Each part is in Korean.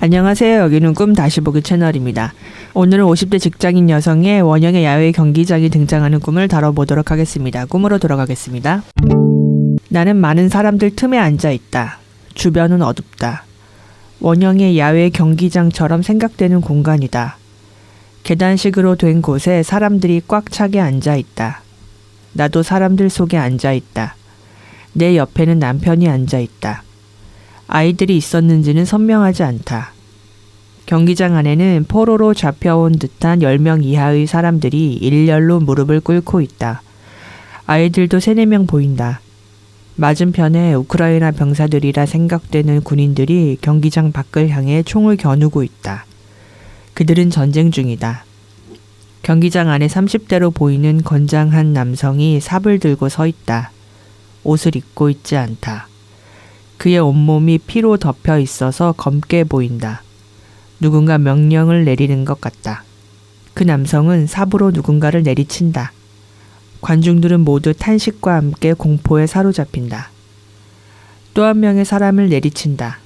안녕하세요. 여기는 꿈 다시 보기 채널입니다. 오늘은 50대 직장인 여성의 원형의 야외 경기장이 등장하는 꿈을 다뤄보도록 하겠습니다. 꿈으로 돌아가겠습니다. 나는 많은 사람들 틈에 앉아 있다. 주변은 어둡다. 원형의 야외 경기장처럼 생각되는 공간이다. 계단식으로 된 곳에 사람들이 꽉 차게 앉아 있다. 나도 사람들 속에 앉아 있다. 내 옆에는 남편이 앉아 있다. 아이들이 있었는지는 선명하지 않다. 경기장 안에는 포로로 잡혀온 듯한 10명 이하의 사람들이 일렬로 무릎을 꿇고 있다. 아이들도 3, 4명 보인다. 맞은편에 우크라이나 병사들이라 생각되는 군인들이 경기장 밖을 향해 총을 겨누고 있다. 그들은 전쟁 중이다. 경기장 안에 30대로 보이는 건장한 남성이 삽을 들고 서 있다. 옷을 입고 있지 않다. 그의 온몸이 피로 덮여 있어서 검게 보인다. 누군가 명령을 내리는 것 같다. 그 남성은 삽으로 누군가를 내리친다. 관중들은 모두 탄식과 함께 공포에 사로잡힌다. 또 한 명의 사람을 내리친다.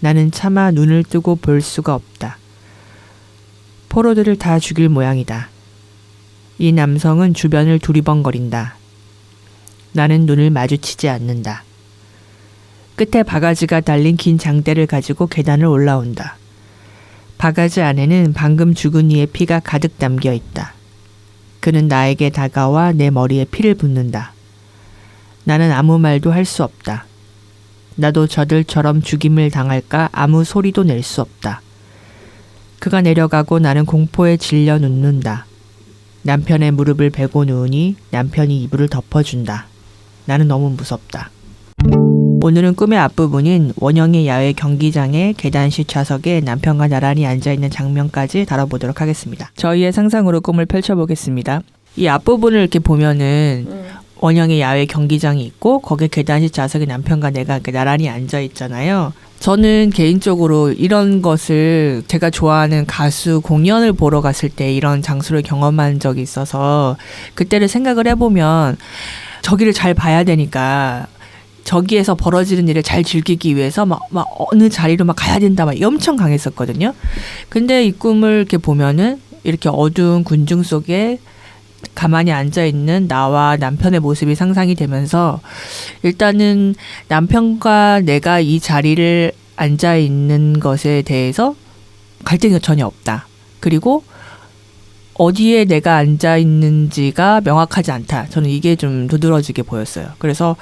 나는 차마 눈을 뜨고 볼 수가 없다. 포로들을 다 죽일 모양이다. 이 남성은 주변을 두리번거린다. 나는 눈을 마주치지 않는다. 끝에 바가지가 달린 긴 장대를 가지고 계단을 올라온다. 바가지 안에는 방금 죽은 이의 피가 가득 담겨 있다. 그는 나에게 다가와 내 머리에 피를 붓는다. 나는 아무 말도 할 수 없다. 나도 저들처럼 죽임을 당할까 아무 소리도 낼 수 없다. 그가 내려가고 나는 공포에 질려 눕는다. 남편의 무릎을 베고 누우니 남편이 이불을 덮어준다. 나는 너무 무섭다. 오늘은 꿈의 앞부분인 원형의 야외 경기장의 계단식 좌석에 남편과 나란히 앉아있는 장면까지 다뤄보도록 하겠습니다. 저희의 상상으로 꿈을 펼쳐보겠습니다. 이 앞부분을 이렇게 보면은 원형의 야외 경기장이 있고 거기에 계단식 좌석에 남편과 내가 이렇게 나란히 앉아 있잖아요. 저는 개인적으로 이런 것을 제가 좋아하는 가수 공연을 보러 갔을 때 이런 장소를 경험한 적이 있어서 그때를 생각을 해보면 저기를 잘 봐야 되니까 저기에서 벌어지는 일을 잘 즐기기 위해서 막, 막 어느 자리로 막 가야 된다 막 엄청 강했었거든요. 근데 이 꿈을 이렇게 보면은 이렇게 어두운 군중 속에 가만히 앉아 있는 나와 남편의 모습이 상상이 되면서 일단은 남편과 내가 이 자리를 앉아 있는 것에 대해서 갈등이 전혀 없다. 그리고 어디에 내가 앉아 있는지가 명확하지 않다. 저는 이게 좀 두드러지게 보였어요. 그래서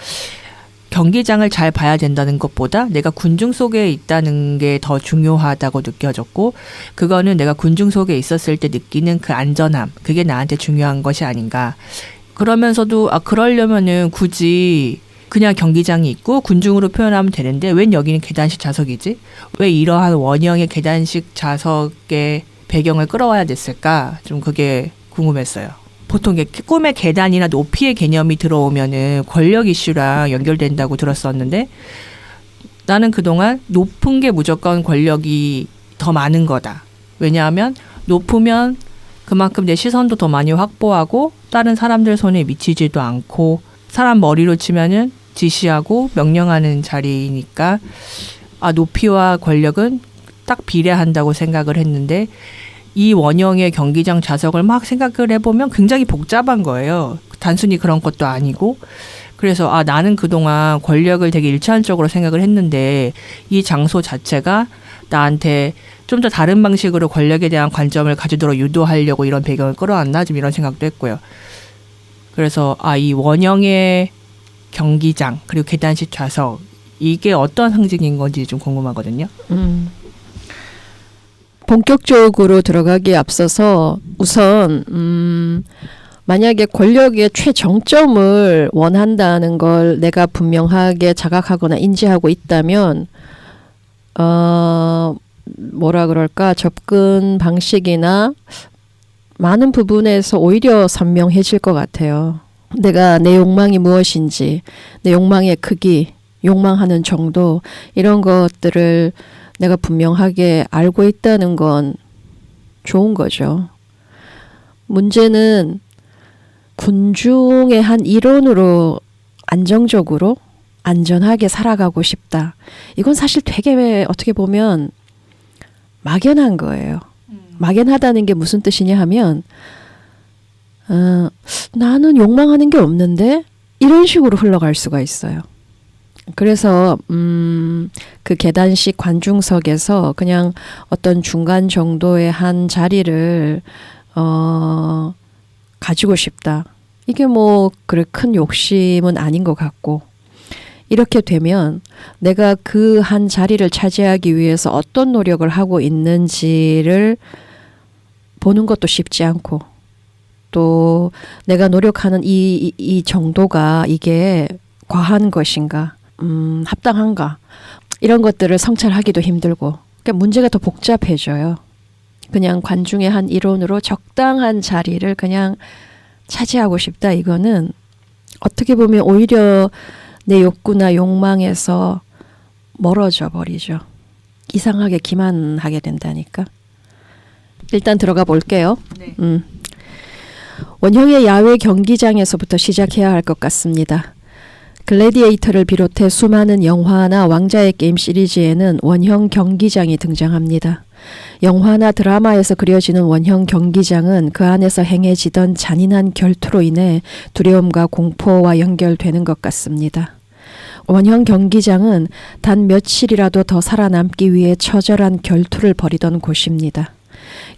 경기장을 잘 봐야 된다는 것보다 내가 군중 속에 있다는 게 더 중요하다고 느껴졌고 그거는 내가 군중 속에 있었을 때 느끼는 그 안전함 그게 나한테 중요한 것이 아닌가. 그러면서도 아 그러려면은 굳이 그냥 경기장이 있고 군중으로 표현하면 되는데 웬 여기는 계단식 좌석이지? 왜 이러한 원형의 계단식 좌석의 배경을 끌어와야 됐을까? 좀 그게 궁금했어요. 보통 꿈의 계단이나 높이의 개념이 들어오면은 권력 이슈랑 연결된다고 들었었는데 나는 그동안 높은 게 무조건 권력이 더 많은 거다. 왜냐하면 높으면 그만큼 내 시선도 더 많이 확보하고 다른 사람들 손에 미치지도 않고 사람 머리로 치면은 지시하고 명령하는 자리니까 아 높이와 권력은 딱 비례한다고 생각을 했는데 이 원형의 경기장 좌석을 막 생각을 해보면 굉장히 복잡한 거예요. 단순히 그런 것도 아니고. 그래서 아 나는 그동안 권력을 되게 일차원적으로 생각을 했는데 이 장소 자체가 나한테 좀 더 다른 방식으로 권력에 대한 관점을 가지도록 유도하려고 이런 배경을 끌어왔나 좀 이런 생각도 했고요. 그래서 아 이 원형의 경기장 그리고 계단식 좌석 이게 어떤 상징인 건지 좀 궁금하거든요. 음. 본격적으로 들어가기에 앞서서 우선 음, 만약에 권력의 최정점을 원한다는 걸 내가 분명하게 자각하거나 인지하고 있다면 어 뭐라 그럴까 접근 방식이나 많은 부분에서 오히려 선명해질 것 같아요. 내가 내 욕망이 무엇인지, 내 욕망의 크기, 욕망하는 정도 이런 것들을 내가 분명하게 알고 있다는 건 좋은 거죠. 문제는 군중의 한 일원으로 안정적으로 안전하게 살아가고 싶다. 이건 사실 되게 어떻게 보면 막연한 거예요. 막연하다는 게 무슨 뜻이냐 하면 어, 나는 욕망하는 게 없는데 이런 식으로 흘러갈 수가 있어요. 그래서 음, 그 계단식 관중석에서 그냥 어떤 중간 정도의 한 자리를 어, 가지고 싶다. 이게 뭐 그래 큰 욕심은 아닌 것 같고. 이렇게 되면 내가 그 한 자리를 차지하기 위해서 어떤 노력을 하고 있는지를 보는 것도 쉽지 않고. 또 내가 노력하는 이, 이, 이 정도가 이게 과한 것인가, 음, 합당한가 이런 것들을 성찰하기도 힘들고 그러니까 문제가 더 복잡해져요. 그냥 관중의 한 일원으로 적당한 자리를 그냥 차지하고 싶다 이거는 어떻게 보면 오히려 내 욕구나 욕망에서 멀어져 버리죠. 이상하게 기만하게 된다니까. 일단 들어가 볼게요. 네. 음. 원형의 야외 경기장에서부터 시작해야 할 것 같습니다. 글래디에이터를 비롯해 수많은 영화나 왕자의 게임 시리즈에는 원형 경기장이 등장합니다. 영화나 드라마에서 그려지는 원형 경기장은 그 안에서 행해지던 잔인한 결투로 인해 두려움과 공포와 연결되는 것 같습니다. 원형 경기장은 단 며칠이라도 더 살아남기 위해 처절한 결투를 벌이던 곳입니다.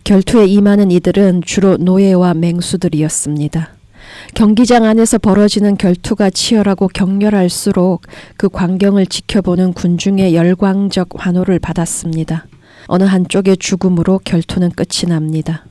결투에 임하는 이들은 주로 노예와 맹수들이었습니다. 경기장 안에서 벌어지는 결투가 치열하고 격렬할수록 그 광경을 지켜보는 군중의 열광적 환호를 받았습니다. 어느 한쪽의 죽음으로 결투는 끝이 납니다.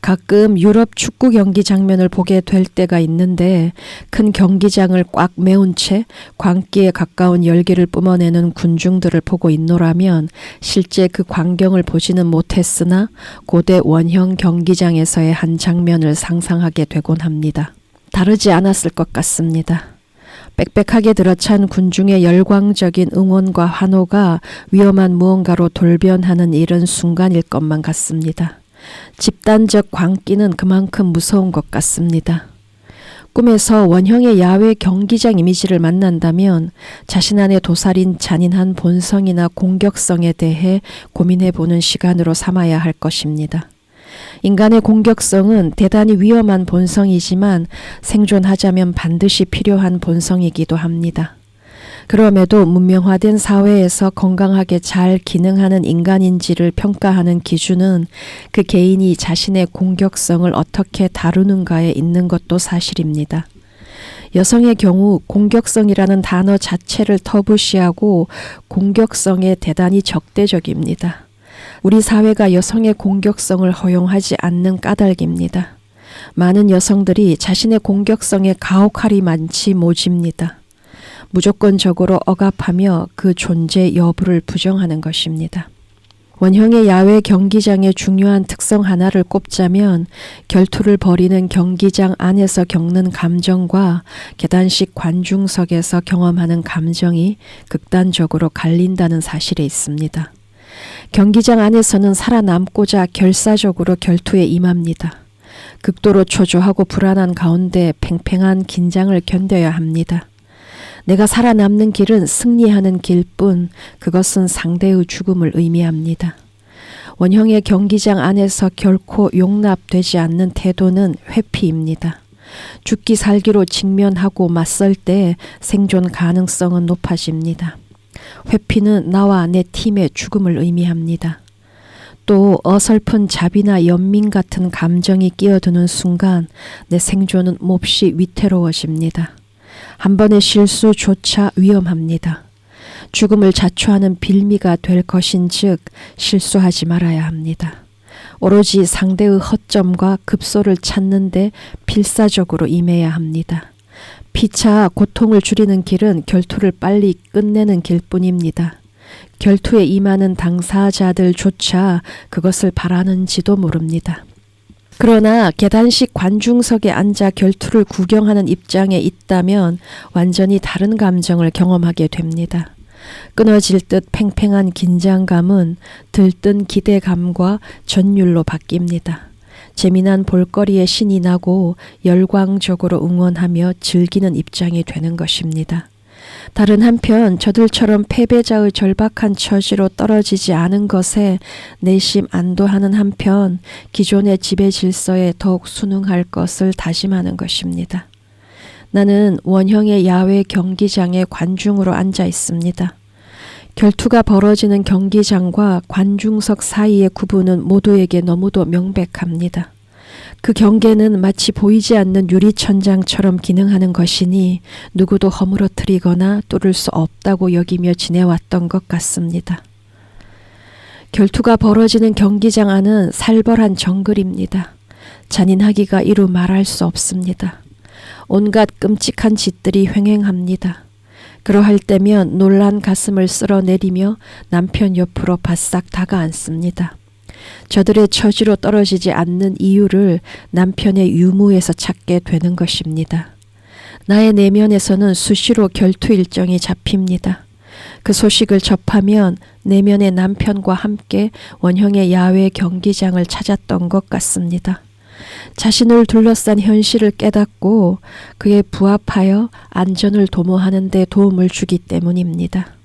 가끔 유럽 축구 경기 장면을 보게 될 때가 있는데 큰 경기장을 꽉 메운 채 광기에 가까운 열기를 뿜어내는 군중들을 보고 있노라면 실제 그 광경을 보지는 못했으나 고대 원형 경기장에서의 한 장면을 상상하게 되곤 합니다. 다르지 않았을 것 같습니다. 빽빽하게 들어찬 군중의 열광적인 응원과 환호가 위험한 무언가로 돌변하는 이른 순간일 것만 같습니다. 집단적 광기는 그만큼 무서운 것 같습니다. 꿈에서 원형의 야외 경기장 이미지를 만난다면 자신 안에 도살인 잔인한 본성이나 공격성에 대해 고민해 보는 시간으로 삼아야 할 것입니다. 인간의 공격성은 대단히 위험한 본성이지만 생존하자면 반드시 필요한 본성이기도 합니다. 그럼에도 문명화된 사회에서 건강하게 잘 기능하는 인간인지를 평가하는 기준은 그 개인이 자신의 공격성을 어떻게 다루는가에 있는 것도 사실입니다. 여성의 경우 공격성이라는 단어 자체를 터부시하고 공격성에 대단히 적대적입니다. 우리 사회가 여성의 공격성을 허용하지 않는 까닭입니다. 많은 여성들이 자신의 공격성에 가혹할이 많지 모집니다. 무조건적으로 억압하며 그 존재 여부를 부정하는 것입니다. 원형의 야외 경기장의 중요한 특성 하나를 꼽자면 결투를 벌이는 경기장 안에서 겪는 감정과 계단식 관중석에서 경험하는 감정이 극단적으로 갈린다는 사실에 있습니다. 경기장 안에서는 살아남고자 결사적으로 결투에 임합니다. 극도로 초조하고 불안한 가운데 팽팽한 긴장을 견뎌야 합니다. 내가 살아남는 길은 승리하는 길뿐 그것은 상대의 죽음을 의미합니다. 원형의 경기장 안에서 결코 용납되지 않는 태도는 회피입니다. 죽기 살기로 직면하고 맞설 때 생존 가능성은 높아집니다. 회피는 나와 내 팀의 죽음을 의미합니다. 또 어설픈 자비나 연민 같은 감정이 끼어드는 순간 내 생존은 몹시 위태로워집니다. 한 번의 실수조차 위험합니다. 죽음을 자초하는 빌미가 될 것인즉 실수하지 말아야 합니다. 오로지 상대의 허점과 급소를 찾는데 필사적으로 임해야 합니다. 피차 고통을 줄이는 길은 결투를 빨리 끝내는 길뿐입니다. 결투에 임하는 당사자들조차 그것을 바라는지도 모릅니다. 그러나 계단식 관중석에 앉아 결투를 구경하는 입장에 있다면 완전히 다른 감정을 경험하게 됩니다. 끊어질 듯 팽팽한 긴장감은 들뜬 기대감과 전율로 바뀝니다. 재미난 볼거리에 신이 나고 열광적으로 응원하며 즐기는 입장이 되는 것입니다. 다른 한편 저들처럼 패배자의 절박한 처지로 떨어지지 않은 것에 내심 안도하는 한편 기존의 지배 질서에 더욱 순응할 것을 다짐하는 것입니다. 나는 원형의 야외 경기장에 관중으로 앉아 있습니다. 결투가 벌어지는 경기장과 관중석 사이의 구분은 모두에게 너무도 명백합니다. 그 경계는 마치 보이지 않는 유리천장처럼 기능하는 것이니 누구도 허물어뜨리거나 뚫을 수 없다고 여기며 지내왔던 것 같습니다. 결투가 벌어지는 경기장 안은 살벌한 정글입니다. 잔인하기가 이루 말할 수 없습니다. 온갖 끔찍한 짓들이 횡행합니다. 그러할 때면 놀란 가슴을 쓸어내리며 남편 옆으로 바싹 다가앉습니다. 저들의 처지로 떨어지지 않는 이유를 남편의 유무에서 찾게 되는 것입니다. 나의 내면에서는 수시로 결투 일정이 잡힙니다. 그 소식을 접하면 내면의 남편과 함께 원형의 야외 경기장을 찾았던 것 같습니다. 자신을 둘러싼 현실을 깨닫고 그에 부합하여 안전을 도모하는 데 도움을 주기 때문입니다.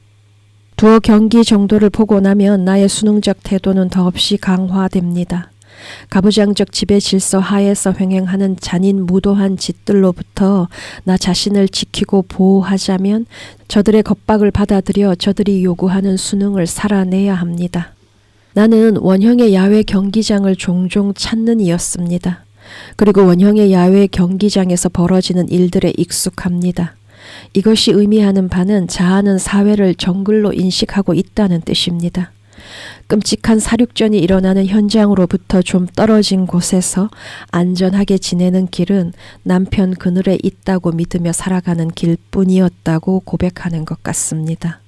두어 경기 정도를 보고 나면 나의 수능적 태도는 더없이 강화됩니다. 가부장적 지배 질서 하에서 횡행하는 잔인 무도한 짓들로부터 나 자신을 지키고 보호하자면 저들의 겁박을 받아들여 저들이 요구하는 수능을 살아내야 합니다. 나는 원형의 야외 경기장을 종종 찾는 이였습니다. 그리고 원형의 야외 경기장에서 벌어지는 일들에 익숙합니다. 이것이 의미하는 바는 자아는 사회를 정글로 인식하고 있다는 뜻입니다. 끔찍한 사륙전이 일어나는 현장으로부터 좀 떨어진 곳에서 안전하게 지내는 길은 남편 그늘에 있다고 믿으며 살아가는 길뿐이었다고 고백하는 것 같습니다.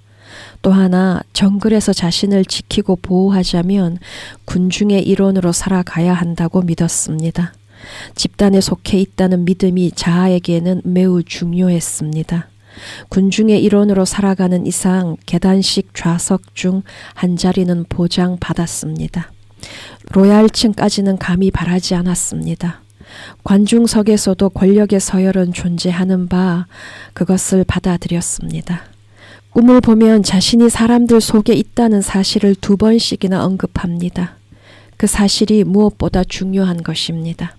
또 하나 정글에서 자신을 지키고 보호하자면 군중의 일원으로 살아가야 한다고 믿었습니다. 집단에 속해 있다는 믿음이 자아에게는 매우 중요했습니다. 군중의 일원으로 살아가는 이상 계단식 좌석 중 한 자리는 보장 받았습니다. 로얄층까지는 감히 바라지 않았습니다. 관중석에서도 권력의 서열은 존재하는 바 그것을 받아들였습니다. 꿈을 보면 자신이 사람들 속에 있다는 사실을 두 번씩이나 언급합니다. 그 사실이 무엇보다 중요한 것입니다.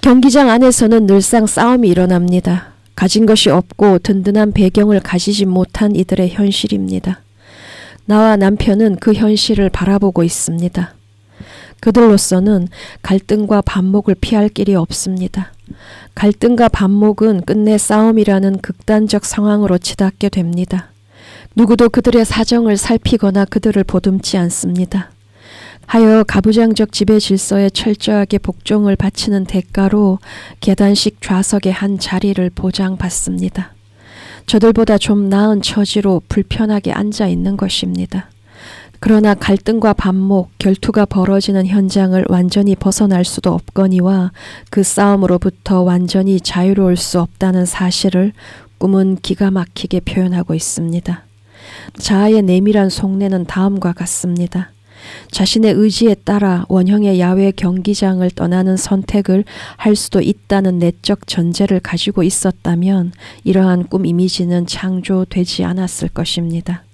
경기장 안에서는 늘상 싸움이 일어납니다. 가진 것이 없고 든든한 배경을 가지지 못한 이들의 현실입니다. 나와 남편은 그 현실을 바라보고 있습니다. 그들로서는 갈등과 반목을 피할 길이 없습니다. 갈등과 반목은 끝내 싸움이라는 극단적 상황으로 치닫게 됩니다. 누구도 그들의 사정을 살피거나 그들을 보듬지 않습니다. 하여 가부장적 지배 질서에 철저하게 복종을 바치는 대가로 계단식 좌석의 한 자리를 보장받습니다. 저들보다 좀 나은 처지로 불편하게 앉아 있는 것입니다. 그러나 갈등과 반목, 결투가 벌어지는 현장을 완전히 벗어날 수도 없거니와 그 싸움으로부터 완전히 자유로울 수 없다는 사실을 꿈은 기가 막히게 표현하고 있습니다. 자아의 내밀한 속내는 다음과 같습니다. 자신의 의지에 따라 원형의 야외 경기장을 떠나는 선택을 할 수도 있다는 내적 전제를 가지고 있었다면 이러한 꿈 이미지는 창조되지 않았을 것입니다.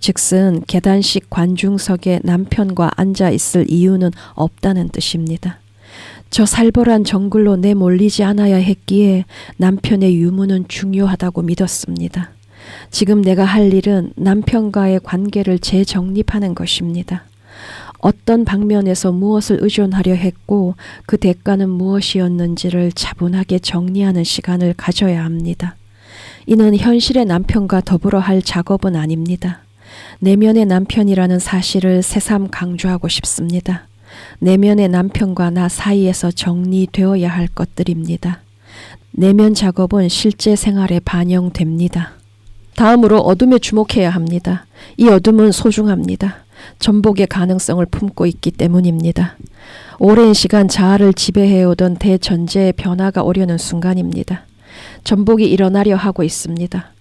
즉슨 계단식 관중석에 남편과 앉아 있을 이유는 없다는 뜻입니다. 저 살벌한 정글로 내몰리지 않아야 했기에 남편의 유무는 중요하다고 믿었습니다. 지금 내가 할 일은 남편과의 관계를 재정립하는 것입니다. 어떤 방면에서 무엇을 의존하려 했고 그 대가는 무엇이었는지를 차분하게 정리하는 시간을 가져야 합니다. 이는 현실의 남편과 더불어 할 작업은 아닙니다. 내면의 남편이라는 사실을 새삼 강조하고 싶습니다. 내면의 남편과 나 사이에서 정리되어야 할 것들입니다. 내면 작업은 실제 생활에 반영됩니다. 다음으로 어둠에 주목해야 합니다. 이 어둠은 소중합니다. 전복의 가능성을 품고 있기 때문입니다. 오랜 시간 자아를 지배해오던 대전제의 변화가 오려는 순간입니다. 전복이 일어나려 하고 있습니다.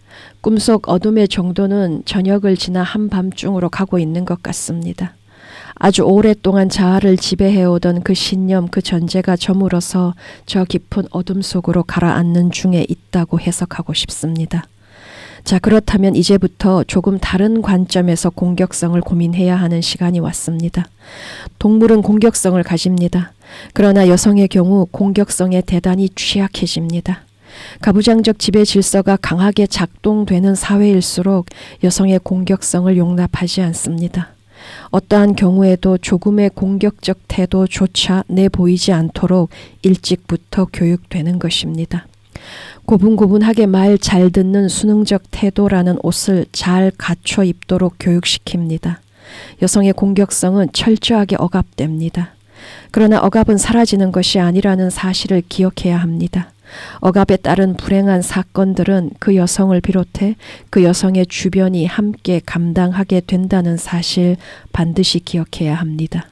꿈속 어둠의 정도는 저녁을 지나 한밤중으로 가고 있는 것 같습니다. 아주 오랫동안 자아를 지배해오던 그 신념, 그 전제가 저물어서 저 깊은 어둠 속으로 가라앉는 중에 있다고 해석하고 싶습니다. 자, 그렇다면 이제부터 조금 다른 관점에서 공격성을 고민해야 하는 시간이 왔습니다. 동물은 공격성을 가집니다. 그러나 여성의 경우 공격성에 대단히 취약해집니다. 가부장적 지배 질서가 강하게 작동되는 사회일수록 여성의 공격성을 용납하지 않습니다. 어떠한 경우에도 조금의 공격적 태도조차 내보이지 않도록 일찍부터 교육되는 것입니다. 고분고분하게 말 잘 듣는 수능적 태도라는 옷을 잘 갖춰 입도록 교육시킵니다. 여성의 공격성은 철저하게 억압됩니다. 그러나 억압은 사라지는 것이 아니라는 사실을 기억해야 합니다. 억압에 따른 불행한 사건들은 그 여성을 비롯해 그 여성의 주변이 함께 감당하게 된다는 사실 반드시 기억해야 합니다.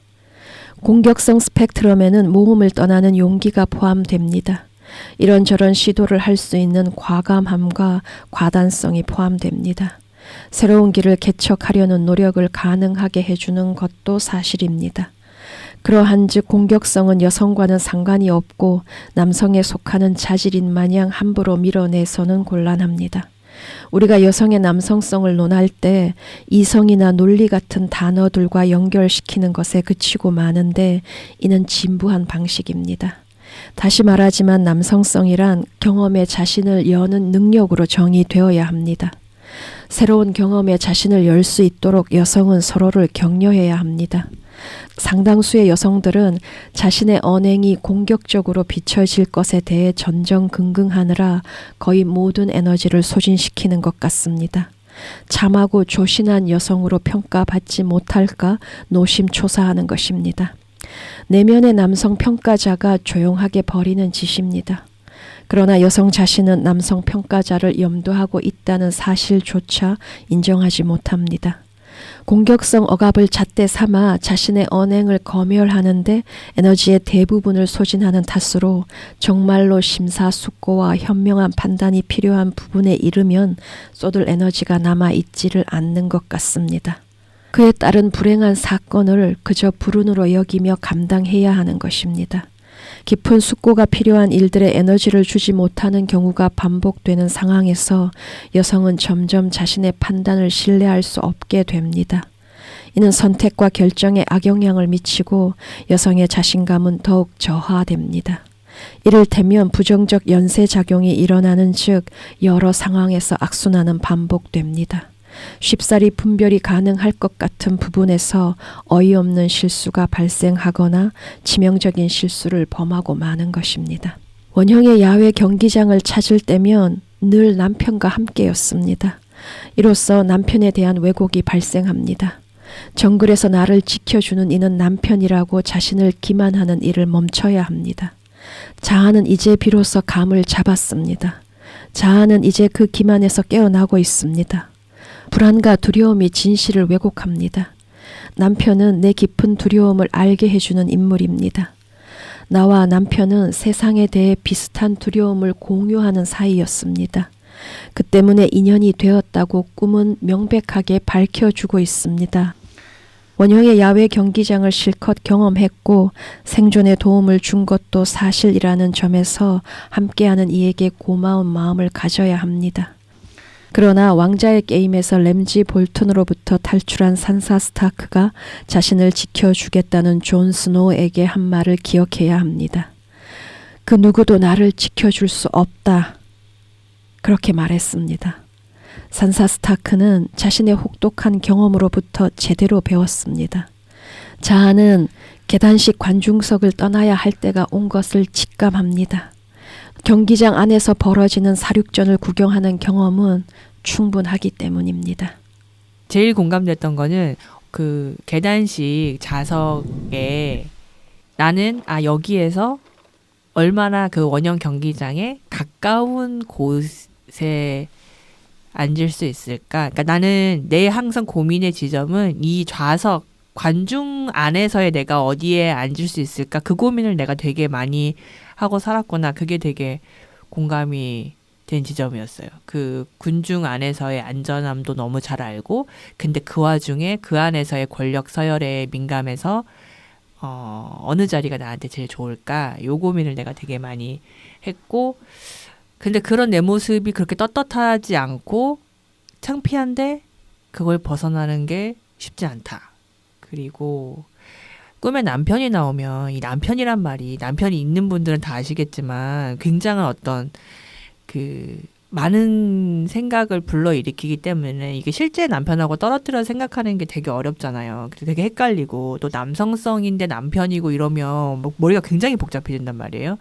공격성 스펙트럼에는 모험을 떠나는 용기가 포함됩니다. 이런저런 시도를 할 수 있는 과감함과 과단성이 포함됩니다. 새로운 길을 개척하려는 노력을 가능하게 해주는 것도 사실입니다. 그러한 즉 공격성은 여성과는 상관이 없고 남성에 속하는 자질인 마냥 함부로 밀어내서는 곤란합니다. 우리가 여성의 남성성을 논할 때 이성이나 논리 같은 단어들과 연결시키는 것에 그치고 마는데 이는 진부한 방식입니다. 다시 말하지만 남성성이란 경험에 자신을 여는 능력으로 정의되어야 합니다. 새로운 경험에 자신을 열 수 있도록 여성은 서로를 격려해야 합니다. 상당수의 여성들은 자신의 언행이 공격적으로 비춰질 것에 대해 전전긍긍하느라 거의 모든 에너지를 소진시키는 것 같습니다. 참하고 조신한 여성으로 평가받지 못할까 노심초사하는 것입니다. 내면의 남성 평가자가 조용하게 버리는 짓입니다. 그러나 여성 자신은 남성 평가자를 염두하고 있다는 사실조차 인정하지 못합니다. 공격성 억압을 잣대 삼아 자신의 언행을 검열하는데 에너지의 대부분을 소진하는 탓으로 정말로 심사숙고와 현명한 판단이 필요한 부분에 이르면 쏟을 에너지가 남아 있지를 않는 것 같습니다. 그에 따른 불행한 사건을 그저 불운으로 여기며 감당해야 하는 것입니다. 깊은 숙고가 필요한 일들에 에너지를 주지 못하는 경우가 반복되는 상황에서 여성은 점점 자신의 판단을 신뢰할 수 없게 됩니다. 이는 선택과 결정에 악영향을 미치고 여성의 자신감은 더욱 저하됩니다. 이를테면 부정적 연쇄작용이 일어나는 즉 여러 상황에서 악순환은 반복됩니다. 쉽사리 분별이 가능할 것 같은 부분에서 어이없는 실수가 발생하거나 치명적인 실수를 범하고 마는 것입니다. 원형의 야외 경기장을 찾을 때면 늘 남편과 함께였습니다. 이로써 남편에 대한 왜곡이 발생합니다. 정글에서 나를 지켜주는 이는 남편이라고 자신을 기만하는 일을 멈춰야 합니다. 자아는 이제 비로소 감을 잡았습니다. 자아는 이제 그 기만에서 깨어나고 있습니다. 불안과 두려움이 진실을 왜곡합니다. 남편은 내 깊은 두려움을 알게 해주는 인물입니다. 나와 남편은 세상에 대해 비슷한 두려움을 공유하는 사이였습니다. 그 때문에 인연이 되었다고 꿈은 명백하게 밝혀주고 있습니다. 원형의 야외 경기장을 실컷 경험했고 생존에 도움을 준 것도 사실이라는 점에서 함께하는 이에게 고마운 마음을 가져야 합니다. 그러나 왕자의 게임에서 램지 볼튼으로부터 탈출한 산사 스타크가 자신을 지켜주겠다는 존 스노우에게 한 말을 기억해야 합니다. 그 누구도 나를 지켜줄 수 없다. 그렇게 말했습니다. 산사 스타크는 자신의 혹독한 경험으로부터 제대로 배웠습니다. 자아는 계단식 관중석을 떠나야 할 때가 온 것을 직감합니다. 경기장 안에서 벌어지는 사륙전을 구경하는 경험은 충분하기 때문입니다. 제일 공감됐던 거는 그 계단식 좌석에 나는 아 여기에서 얼마나 그 원형 경기장에 가까운 곳에 앉을 수 있을까? 그러니까 나는 내 항상 고민의 지점은 이 좌석 관중 안에서의 내가 어디에 앉을 수 있을까? 그 고민을 내가 되게 많이 하고 살았구나. 그게 되게 공감이 된 지점이었어요. 그 군중 안에서의 안전함도 너무 잘 알고, 근데 그 와중에 그 안에서의 권력 서열에 민감해서 어, 어느 자리가 나한테 제일 좋을까? 요 고민을 내가 되게 많이 했고, 근데 그런 내 모습이 그렇게 떳떳하지 않고 창피한데 그걸 벗어나는 게 쉽지 않다. 그리고 꿈에 남편이 나오면 이 남편이란 말이 남편이 있는 분들은 다 아시겠지만 굉장한 어떤 그 많은 생각을 불러일으키기 때문에 이게 실제 남편하고 떨어뜨려 생각하는 게 되게 어렵잖아요. 되게 헷갈리고 또 남성성인데 남편이고 이러면 뭐 머리가 굉장히 복잡해진단 말이에요.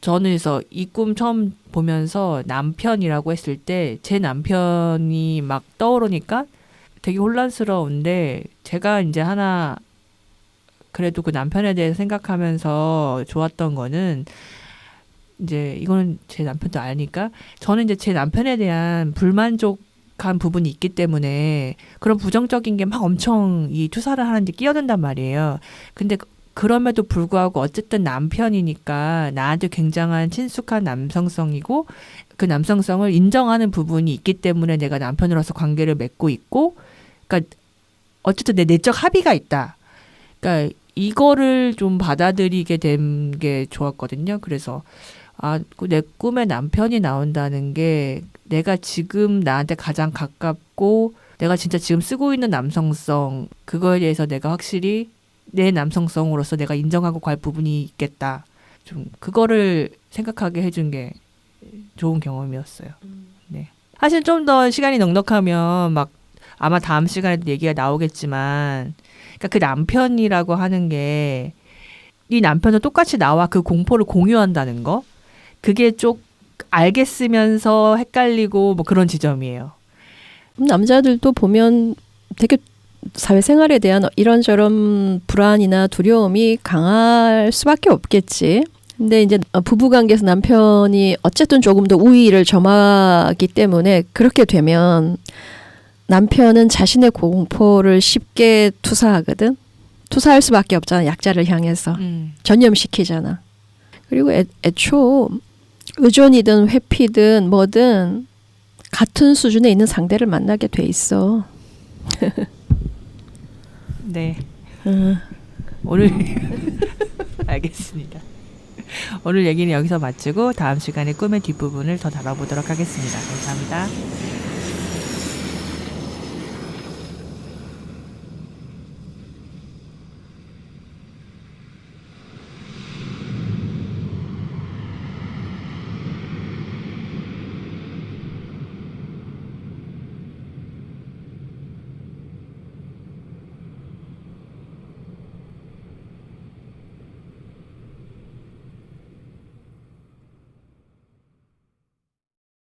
저는 그래서 이 꿈 처음 보면서 남편이라고 했을 때 제 남편이 막 떠오르니까 되게 혼란스러운데 제가 이제 하나 그래도 그 남편에 대해서 생각하면서 좋았던 거는 이제 이거는 제 남편도 아니까 저는 이제 제 남편에 대한 불만족 한 부분이 있기 때문에 그런 부정적인 게 막 엄청 이 투사를 하는데 끼어든단 말이에요. 근데 그- 그럼에도 불구하고 어쨌든 남편이니까 나한테 굉장한 친숙한 남성성이고 그 남성성을 인정하는 부분이 있기 때문에 내가 남편으로서 관계를 맺고 있고 그러니까 어쨌든 내 내적 합의가 있다. 그러니까 이거를 좀 받아들이게 된 게 좋았거든요. 그래서 아, 그내 꿈에 남편이 나온다는 게 내가 지금 나한테 가장 가깝고 내가 진짜 지금 쓰고 있는 남성성 그거에 대해서 내가 확실히 내 남성성으로서 내가 인정하고 갈 부분이 있겠다. 좀 그거를 생각하게 해준 게 좋은 경험이었어요. 네. 사실 좀 더 시간이 넉넉하면 막 아마 다음 시간에도 얘기가 나오겠지만, 그러니까 그 남편이라고 하는 게 이 남편도 똑같이 나와 그 공포를 공유한다는 거, 그게 좀 알겠으면서 헷갈리고 뭐 그런 지점이에요. 남자들도 보면 되게 사회생활에 대한 이런저런 불안이나 두려움이 강할 수밖에 없겠지. 근데 이제 부부 관계에서 남편이 어쨌든 조금 더 우위를 점하기 때문에 그렇게 되면 남편은 자신의 공포를 쉽게 투사하거든. 투사할 수밖에 없잖아. 약자를 향해서 음. 전염시키잖아. 그리고 애, 애초 의존이든 회피든 뭐든 같은 수준에 있는 상대를 만나게 돼 있어. 네. 음. 오늘 알겠습니다. 오늘 얘기는 여기서 마치고 다음 시간에 꿈의 뒷부분을 더 다뤄보도록 하겠습니다. 감사합니다.